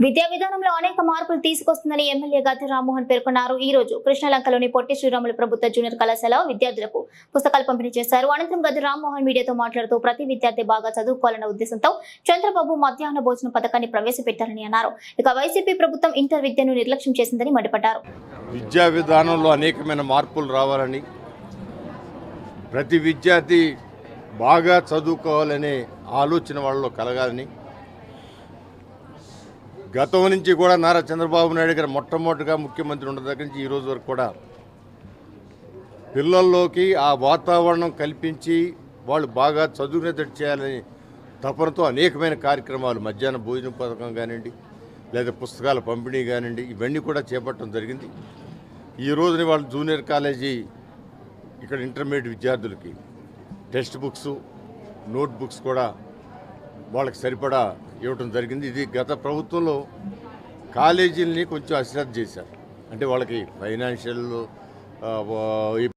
విద్యా విధానంలో అనేక మార్పులు తీసుకొస్తుందని ఎమ్మెల్యే గద్దె రామ్మోహన్ పేర్కొన్నారు. ఈ రోజు కృష్ణలంకలోని పొట్టి శ్రీరాములు ప్రభుత్వ జూనియర్ కళాశాల విద్యార్థులకు పుస్తకాలు పంపిణీ చేశారు. అనంతరం గద్దె రామ్మోహన్ మీడియాతో మాట్లాడుతూ ప్రతి విద్యార్థి బాగా చదువుకోవాలన్న ఉద్దేశంతో చంద్రబాబు మధ్యాహ్న భోజన పథకాన్ని ప్రవేశపెట్టారని అన్నారు. ఇక వైసీపీ ప్రభుత్వం ఇంటర్ విద్యను నిర్లక్ష్యం చేసిందని మండిపడ్డారు. విద్యా విధానంలో అనేకమైన మార్పులు రావాలని ప్రతి విద్యార్థి బాగా చదువుకోవాలనే ఆలోచన వాళ్ళలో కలగాలని గతం నుంచి కూడా నారా చంద్రబాబు నాయుడు గారు మొట్టమొదటిగా ముఖ్యమంత్రి ఉన్న దగ్గర నుంచి ఈ రోజు వరకు కూడా పిల్లల్లోకి ఆ వాతావరణం కల్పించి వాళ్ళు బాగా చదువునేటట్టు చేయాలని తపనతో అనేకమైన కార్యక్రమాలు మధ్యాహ్న భోజన పథకం కానివ్వండి లేదా పుస్తకాల పంపిణీ కానివ్వండి ఇవన్నీ కూడా చేపట్టడం జరిగింది. ఈ రోజున వాళ్ళు జూనియర్ కాలేజీ ఇక్కడ ఇంటర్మీడియట్ విద్యార్థులకి టెక్స్ట్ బుక్స్ నోట్ బుక్స్ కూడా వాళ్ళకి సరిపడా ఇవ్వటం జరిగింది. ఇది గత ప్రభుత్వంలో కాలేజీలని కొంచెం అశ్రద్ధ చేశారు. అంటే వాళ్ళకి ఫైనాన్షియల్